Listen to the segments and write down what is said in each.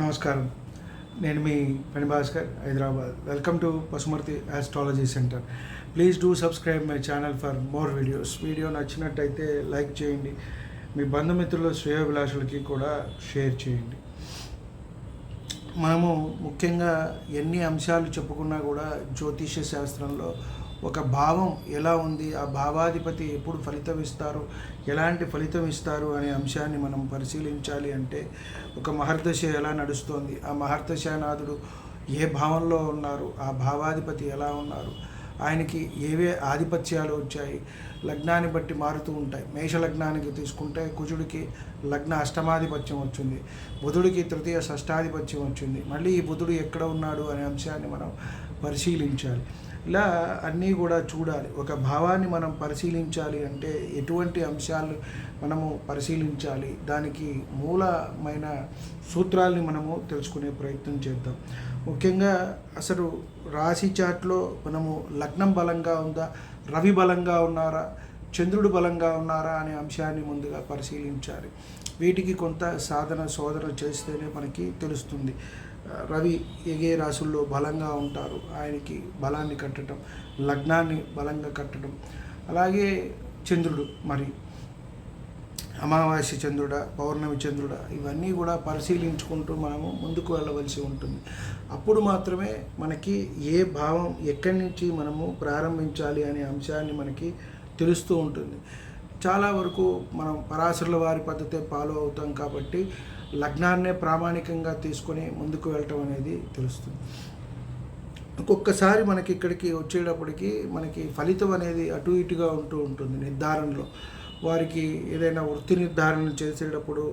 నమస్కారం. నేను మీ పని Bhaskar Hyderabad. Welcome to Pasumarthi astrology centre please do subscribe my channel for more videos video నచ్చినట్టయితే like చేయండి. మీ బంధుమిత్రుల శ్రేయోభిలాషులకి కూడా షేర్ చేయండి. మనము ముఖ్యంగా ఎన్ని అంశాలు చెప్పుకున్నా కూడా జ్యోతిష్య శాస్త్రంలో ఒక భావం ఎలా ఉంది? ఆ భావాధిపతి ఎప్పుడు ఫలితం ఇస్తారు? ఎలాంటి ఫలితం ఇస్తారు? అనే అంశాన్ని మనం పరిశీలించాలి అంటే ఒక మహర్దశ ఎలా నడుస్తోంది? ఆ మహర్దశానాథుడు ఏ భావంలో ఉన్నారు? ఆ భావాధిపతి ఎలా ఉన్నారు? ఆయనకి ఏవే ఆధిపత్యాలు వచ్చాయి? లగ్నాన్ని బట్టి మారుతూ ఉంటాయి. మేష లగ్నానికి తీసుకుంటే కుజుడికి లగ్న అష్టమాధిపత్యం వచ్చింది. బుధుడికి తృతీయ షష్టాధిపత్యం వచ్చింది. మళ్ళీ ఈ బుధుడు ఎక్కడ ఉన్నాడు? అనే అంశాన్ని మనం పరిశీలించాలి. ఇలా అన్నీ కూడా చూడాలి. ఒక భావాన్ని మనం పరిశీలించాలి అంటే ఎటువంటి అంశాలు మనము పరిశీలించాలి దానికి మూలమైన సూత్రాల్ని మనము తెలుసుకునే ప్రయత్నం చేద్దాం. ముఖ్యంగా అసలు రాశి చాట్లో మనము లగ్నం బలంగా ఉందా రవి బలంగా ఉన్నారా చంద్రుడు బలంగా ఉన్నారా అనే అంశాన్ని ముందుగా పరిశీలించాలి. వీటికి కొంత సాధన శోధన చేస్తేనే మనకి తెలుస్తుంది. రవి ఎగే రాసుల్లో బలంగా ఉంటారు. ఆయనకి బలాన్ని కట్టడం లగ్నాన్ని బలంగా కట్టడం. అలాగే చంద్రుడు మరి. అమావాస్య చంద్రుడ పౌర్ణమి చంద్రుడ ఇవన్నీ కూడా పరిశీలించుకుంటూ మనము ముందుకు వెళ్ళవలసి ఉంటుంది. అప్పుడు మాత్రమే మనకి ఏ భావం ఎక్కడి నుంచి మనము ప్రారంభించాలి అనే అంశాన్ని మనకి తెలుస్తూ ఉంటుంది. చాలా వరకు మనం పరాశరుల వారి పద్ధతే ఫాలో అవుతాం కాబట్టి లగ్నాన్నే ప్రామాణికంగా తీసుకొని ముందుకు వెళ్ళటం అనేది తెలుస్తుంది. ఒక్కొక్కసారి మనకి ఇక్కడికి వచ్చేటప్పటికి మనకి ఫలితం అనేది అటు ఇటుగా ఉంటూ ఉంటుంది నిర్ధారణలో. వారికి ఏదైనా వృత్తి నిర్ధారణ చేసేటప్పుడు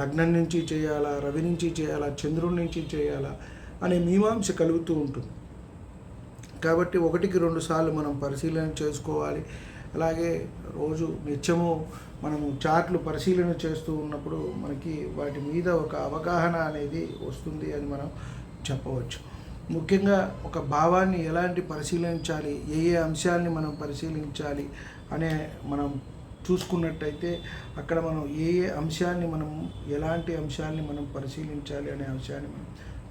లగ్నం నుంచి చేయాలా రవి నుంచి చేయాలా చంద్రుడి నుంచి చేయాలా అనే మీమాంస కలుగుతూ ఉంటుంది. కాబట్టి ఒకటికి రెండు సార్లు మనం పరిశీలన చేసుకోవాలి. అలాగే రోజు నిత్యము మనము చార్ట్లు పరిశీలన చేస్తూ ఉన్నప్పుడు మనకి వాటి మీద ఒక అవగాహన అనేది వస్తుంది అని మనం చెప్పవచ్చు. ముఖ్యంగా ఒక భావాన్ని ఎలాంటి పరిశీలించాలి ఏ ఏ అంశాలని మనం పరిశీలించాలి అనే మనం చూసుకున్నట్టయితే అక్కడ మనం ఏ ఏ అంశాన్ని మనం ఎలాంటి అంశాన్ని మనం పరిశీలించాలి అనే అంశాన్ని మనం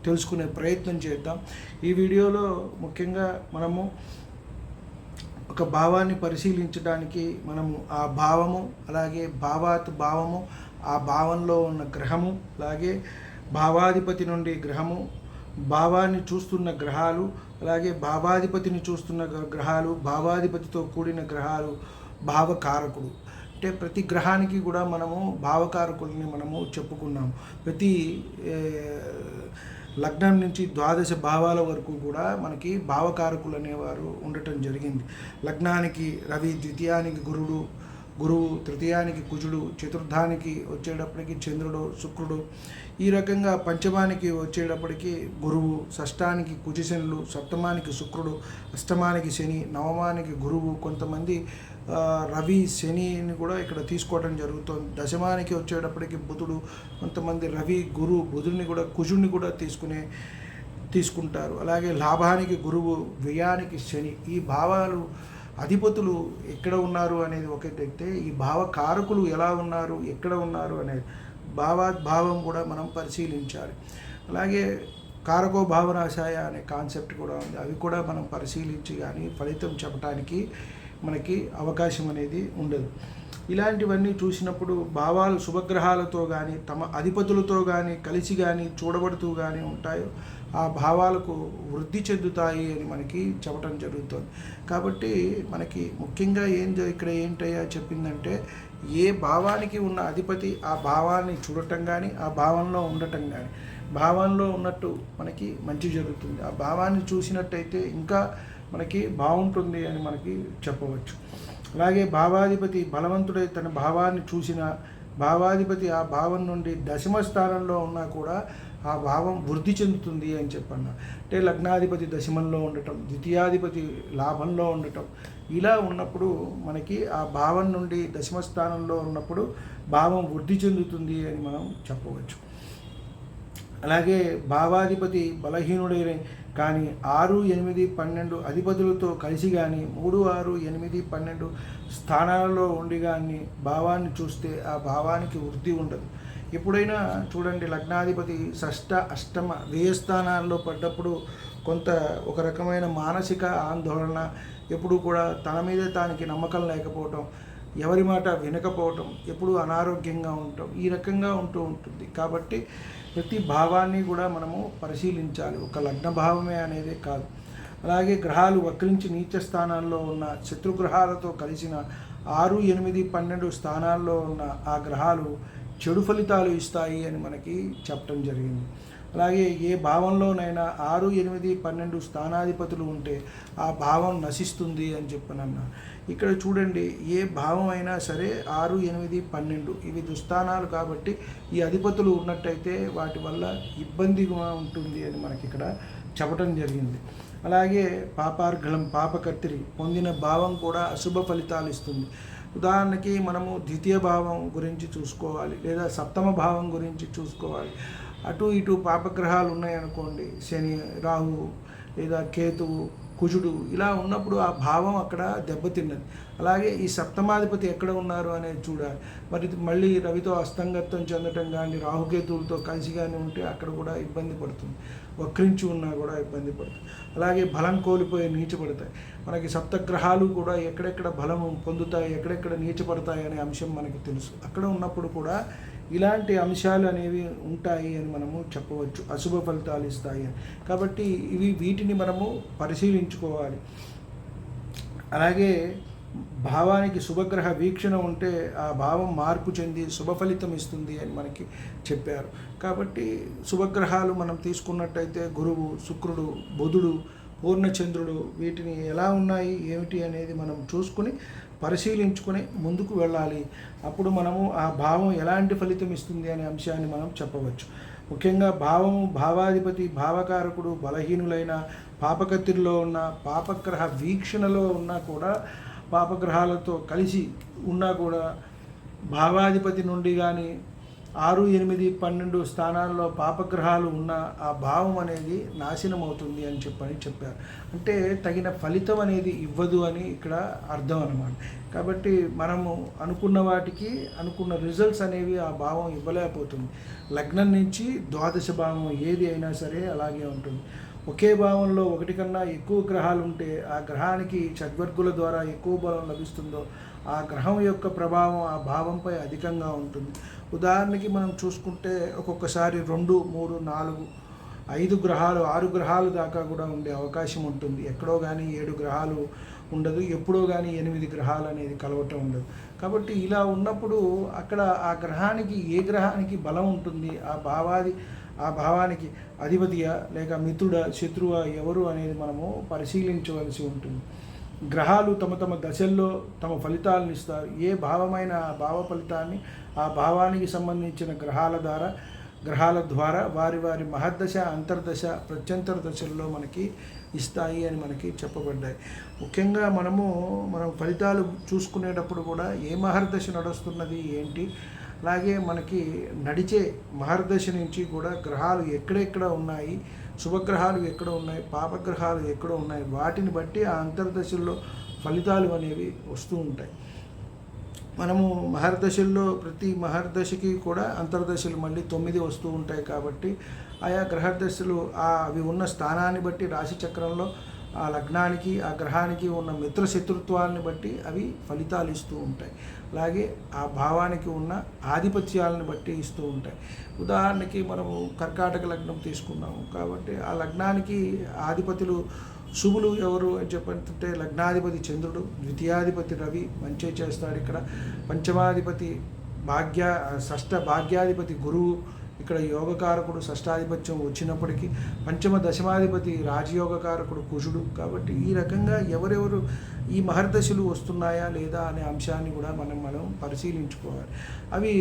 తెలుసుకునే ప్రయత్నం చేద్దాం. ఈ వీడియోలో ముఖ్యంగా మనము ఒక భావాన్ని పరిశీలించడానికి మనము ఆ భావము అలాగే భావాత్ భావము ఆ భావంలో ఉన్న గ్రహము అలాగే భావాధిపతి నుండి గ్రహము భావాన్ని చూస్తున్న గ్రహాలు అలాగే భావాధిపతిని చూస్తున్న గ్రహాలు భావాధిపతితో కూడిన గ్రహాలు భావకారకుడు. అంటే ప్రతి గ్రహానికి కూడా మనము భావకారకుల్ని మనము చెప్పుకున్నాము. ప్రతి లగ్నం నుంచి ద్వాదశ భావాల వరకు కూడా మనకి భావకారకులు అనేవారు ఉండటం జరిగింది. లగ్నానికి రవి ద్వితీయానికి గురుడు గురువు తృతీయానికి కుజుడు చతుర్థానికి వచ్చేటప్పటికి చంద్రుడు శుక్రుడు ఈ రకంగా పంచమానికి వచ్చేటప్పటికి గురువు షష్టానికి కుజశనులు సప్తమానికి శుక్రుడు అష్టమానికి శని నవమానికి గురువు కొంతమంది రవి శనిని కూడా ఇక్కడ తీసుకోవడం జరుగుతుంది. దశమానికి వచ్చేటప్పటికి బుధుడు కొంతమంది రవి గురు బుధుడిని కూడా కుజుడిని కూడా తీసుకునే తీసుకుంటారు. అలాగే లాభానికి గురువు వ్యయానికి శని. ఈ భావాలు అధిపతులు ఎక్కడ ఉన్నారు అనేది ఒకటైతే ఈ భావ కారకులు ఎలా ఉన్నారు ఎక్కడ ఉన్నారు అనేది భావాద్భావం కూడా మనం పరిశీలించాలి. అలాగే కారకో భావనాశాయ అనే కాన్సెప్ట్ కూడా ఉంది. అవి కూడా మనం పరిశీలించి కానీ ఫలితం చెప్పడానికి మనకి అవకాశం అనేది ఉండదు. ఇలాంటివన్నీ చూసినప్పుడు భావాలు శుభగ్రహాలతో కానీ తమ అధిపతులతో కానీ కలిసి కానీ చూడబడుతూ కానీ ఉంటాయో ఆ భావాలకు వృద్ధి చెందుతాయి అని మనకి చెప్పడం జరుగుతుంది. కాబట్టి మనకి ముఖ్యంగా ఏం ఇక్కడ ఏంటయ్యా చెప్పిందంటే ఏ భావానికి ఉన్న అధిపతి ఆ భావాన్ని చూడటం కానీ ఆ భావంలో ఉండటం కానీ భావంలో ఉన్నట్టు మనకి మంచి జరుగుతుంది. ఆ భావాన్ని చూసినట్టయితే ఇంకా మనకి బాగుంటుంది అని మనకి చెప్పవచ్చు. అలాగే భావాధిపతి బలవంతుడై తన భావాన్ని చూసిన భావాధిపతి ఆ భావం నుండి దశమ స్థానంలో ఉన్నా కూడా ఆ భావం వృద్ధి చెందుతుంది అని చెప్పన్న. అంటే లగ్నాధిపతి దశమంలో ఉండటం ద్వితీయాధిపతి లాభంలో ఉండటం ఇలా ఉన్నప్పుడు మనకి ఆ భావం నుండి దశమ స్థానంలో ఉన్నప్పుడు భావం వృద్ధి చెందుతుంది అని మనం చెప్పవచ్చు. అలాగే భావాధిపతి బలహీనుడైన కానీ ఆరు ఎనిమిది పన్నెండు అధిపతులతో కలిసి కానీ మూడు ఆరు ఎనిమిది పన్నెండు స్థానాలలో ఉండి కానీ భావాన్ని చూస్తే ఆ భావానికి వృద్ధి ఉండదు. ఎప్పుడైనా చూడండి లగ్నాధిపతి షష్ట అష్టమ వ్యయ స్థానాల్లో పడ్డప్పుడు కొంత ఒక రకమైన మానసిక ఆందోళన ఎప్పుడు కూడా తన మీదే తానికి నమ్మకం లేకపోవటం ఎవరి మాట వినకపోవటం ఎప్పుడు అనారోగ్యంగా ఉండటం ఈ రకంగా ఉంటూ ఉంటుంది. కాబట్టి ప్రతి భావాన్ని కూడా మనము పరిశీలించాలి. ఒక లగ్న భావమే అనేది కాదు. అలాగే గ్రహాలు వక్రించి నీచ స్థానాల్లో ఉన్న శత్రుగ్రహాలతో కలిసిన ఆరు ఎనిమిది పన్నెండు స్థానాల్లో ఉన్న ఆ గ్రహాలు చెడు ఫలితాలు ఇస్తాయి అని మనకి చెప్పడం జరిగింది. అలాగే ఏ భావంలోనైనా ఆరు ఎనిమిది పన్నెండు స్థానాధిపతులు ఉంటే ఆ భావం నశిస్తుంది అని చెప్పనన్నా. ఇక్కడ చూడండి ఏ భావం అయినా సరే ఆరు ఎనిమిది పన్నెండు ఇవి దుస్థానాలు కాబట్టి ఈ అధిపతులు ఉన్నట్టయితే వాటి వల్ల ఇబ్బందిగా ఉంటుంది అని మనకి ఇక్కడ చెప్పడం జరిగింది. అలాగే పాపార్ఘలం పాపకర్తిరి పొందిన భావం కూడా అశుభ ఫలితాలు ఇస్తుంది. ఉదాహరణకి మనము ద్వితీయ భావం గురించి చూసుకోవాలి లేదా సప్తమ భావం గురించి చూసుకోవాలి. అటు ఇటు పాపగ్రహాలు ఉన్నాయనుకోండి శని రాహు లేదా కేతువు కుజుడు ఇలా ఉన్నప్పుడు ఆ భావం అక్కడ దెబ్బతిన్నది. అలాగే ఈ సప్తమాధిపతి ఎక్కడ ఉన్నారు అనేది చూడాలి. మరి మళ్ళీ రవితో అస్తంగత్వం చెందటం కానీ రాహుకేతువులతో కలిసి కానీ ఉంటే అక్కడ కూడా ఇబ్బంది పడుతుంది. వక్రించి ఉన్నా కూడా ఇబ్బంది పడుతుంది. అలాగే బలం కోల్పోయి నీచపడతాయి. మనకి సప్తగ్రహాలు కూడా ఎక్కడెక్కడ బలం పొందుతాయి ఎక్కడెక్కడ నీచపడతాయి అనే అంశం మనకి తెలుసు. అక్కడ ఉన్నప్పుడు కూడా ఇలాంటి అంశాలు అనేవి ఉంటాయి అని మనము చెప్పవచ్చు అశుభ ఫలితాలు ఇస్తాయి అని. కాబట్టి ఇవి వీటిని మనము పరిశీలించుకోవాలి. అలాగే భావానికి శుభగ్రహ వీక్షణ ఉంటే ఆ భావం మార్పు చెంది శుభ ఫలితం ఇస్తుంది అని మనకి చెప్పారు. కాబట్టి శుభగ్రహాలు మనం తీసుకున్నట్టయితే గురువు శుక్రుడు బుధుడు పూర్ణచంద్రుడు వీటిని ఎలా ఉన్నాయి ఏమిటి అనేది మనం చూసుకుని పరిశీలించుకుని ముందుకు వెళ్ళాలి. అప్పుడు మనము ఆ భావం ఎలాంటి ఫలితం ఇస్తుంది అనే అంశాన్ని మనం చెప్పవచ్చు. ముఖ్యంగా భావము భావాధిపతి భావకారకుడు బలహీనులైన పాపకత్తిరిలో ఉన్న పాపగ్రహ వీక్షణలో ఉన్నా కూడా పాపగ్రహాలతో కలిసి ఉన్నా కూడా భావాధిపతి నుండి కానీ ఆరు ఎనిమిది పన్నెండు స్థానాల్లో పాపగ్రహాలు ఉన్న ఆ భావం అనేది నాశనం అవుతుంది అని చెప్పని చెప్పారు. అంటే తగిన ఫలితం అనేది ఇవ్వదు అని ఇక్కడ అర్థం అనమాట కాబట్టి మనము అనుకున్న వాటికి అనుకున్న రిజల్ట్స్ అనేవి ఆ భావం ఇవ్వలేకపోతుంది. లగ్నం నుంచి ద్వాదశ భావం ఏది అయినా సరే అలాగే ఉంటుంది. ఒకే భావంలో ఒకటి కన్నా ఎక్కువ గ్రహాలు ఉంటే ఆ గ్రహానికి చద్వర్గుల ద్వారా ఎక్కువ బలం లభిస్తుందో ఆ గ్రహం యొక్క ప్రభావం ఆ భావంపై అధికంగా ఉంటుంది. ఉదాహరణకి మనం చూసుకుంటే ఒక్కొక్కసారి రెండు మూడు నాలుగు ఐదు గ్రహాలు ఆరు గ్రహాలు దాకా కూడా ఉండే అవకాశం ఉంటుంది. ఎక్కడో కానీ ఏడు గ్రహాలు ఉండదు ఎప్పుడో కానీ ఎనిమిది గ్రహాలు అనేది కలవటం ఉండదు. కాబట్టి ఇలా ఉన్నప్పుడు అక్కడ ఆ గ్రహానికి ఏ గ్రహానికి బలం ఉంటుంది ఆ భావాది ఆ భావానికి అధిపతియా లేక మిత్రుడా శత్రువా ఎవరు అనేది మనము పరిశీలించవలసి ఉంటుంది. గ్రహాలు తమ తమ దశల్లో తమ ఫలితాలను ఇస్తారు. ఏ భావమైన ఆ భావ ఫలితాన్ని ఆ భావానికి సంబంధించిన గ్రహాల ద్వారా గ్రహాల ద్వారా వారి వారి మహర్దశ అంతర్దశ ప్రత్యంతర దశల్లో మనకి ఇస్తాయి అని మనకి చెప్పబడ్డాయి. ముఖ్యంగా మనము మనం ఫలితాలు చూసుకునేటప్పుడు కూడా ఏ మహర్దశ నడుస్తున్నది ఏంటి అలాగే మనకి నడిచే మహర్దశ నుంచి కూడా గ్రహాలు ఎక్కడెక్కడ ఉన్నాయి శుభగ్రహాలు ఎక్కడ ఉన్నాయి పాపగ్రహాలు ఎక్కడ ఉన్నాయి వాటిని బట్టి ఆ అంతర్దశల్లో ఫలితాలు అనేవి వస్తూ ఉంటాయి. మనము మహర్దశల్లో ప్రతి మహర్దశకి కూడా అంతర్దశలు మళ్ళీ తొమ్మిది వస్తూ ఉంటాయి కాబట్టి ఆయా గ్రహదశలు ఆ అవి ఉన్న స్థానాన్ని బట్టి రాశి చక్రంలో ఆ లగ్నానికి ఆ గ్రహానికి ఉన్న మిత్ర శత్రుత్వాలను బట్టి అవి ఫలితాలు ఇస్తూ ఉంటాయి. అలాగే ఆ భావానికి ఉన్న ఆధిపత్యాలను బట్టి ఇస్తూ ఉంటాయి. ఉదాహరణకి మనము కర్కాటక లగ్నం తీసుకున్నాము కాబట్టి ఆ లగ్నానికి ఆధిపతులు శుభులు ఎవరు అని చెప్పంటే లగ్నాధిపతి చంద్రుడు ద్వితీయాధిపతి రవి మంచి చేస్తాడు ఇక్కడ. పంచమాధిపతి భాగ్య షష్ఠ భాగ్యాధిపతి గురువు ఇక్కడ యోగకారకుడు షష్టాధిపత్యం వచ్చినప్పటికీ పంచమ దశమాధిపతి రాజయోగకారకుడు కుజుడు. కాబట్టి ఈ రకంగా ఎవరెవరు ఈ మహర్దశలు వస్తున్నాయా లేదా అనే అంశాన్ని కూడా మనం మనం పరిశీలించుకోవాలి. అవి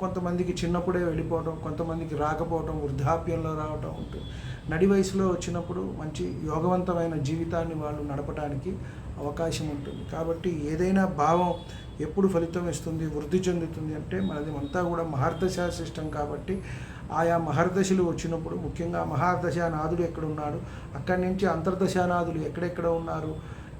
కొంతమందికి చిన్నప్పుడే వెళ్ళిపోవడం కొంతమందికి రాకపోవడం వృద్ధాప్యంలో రావటం ఉంటుంది నడి వయసులో వచ్చినప్పుడు మంచి యోగవంతమైన జీవితాన్ని వాళ్ళు నడపడానికి అవకాశం ఉంటుంది. కాబట్టి ఏదైనా భావం ఎప్పుడు ఫలితం ఇస్తుంది వృద్ధి చెందుతుంది అంటే మనది అంతా కూడా మహర్దశ సిస్టమ్ కాబట్టి ఆయా మహర్దశలు వచ్చినప్పుడు ముఖ్యంగా మహాదశానాథుడు ఎక్కడ ఉన్నాడు అక్కడి నుంచి అంతర్దశానాథులు ఎక్కడెక్కడ ఉన్నారు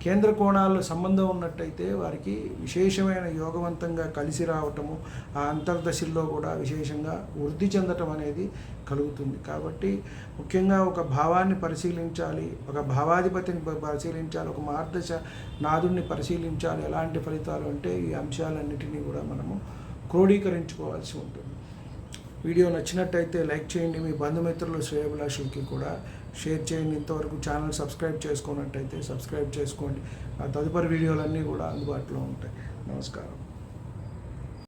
కేంద్ర కోణాల్లో సంబంధం ఉన్నట్టయితే వారికి విశేషమైన యోగవంతంగా కలిసి రావటము ఆ అంతర్దశల్లో కూడా విశేషంగా వృద్ధి చెందటం అనేది కలుగుతుంది. కాబట్టి ముఖ్యంగా ఒక భావాన్ని పరిశీలించాలి ఒక భావాధిపతిని పరిశీలించాలి ఒక మార్గదశ నాదుడిని పరిశీలించాలి. ఎలాంటి ఫలితాలు అంటే ఈ అంశాలన్నిటినీ కూడా మనము క్రోడీకరించుకోవాల్సి ఉంటుంది. వీడియో నచ్చినట్టయితే లైక్ చేయండి. మీ బంధుమిత్రులు శ్రేయభిలాషులకి కూడా షేర్ చేయండి. ఇంతవరకు ఛానల్ సబ్స్క్రైబ్ చేసుకున్నట్టయితే సబ్స్క్రైబ్ చేసుకోండి. ఆ తదుపరి వీడియోలన్నీ కూడా అందుబాటులో ఉంటాయి. నమస్కారం.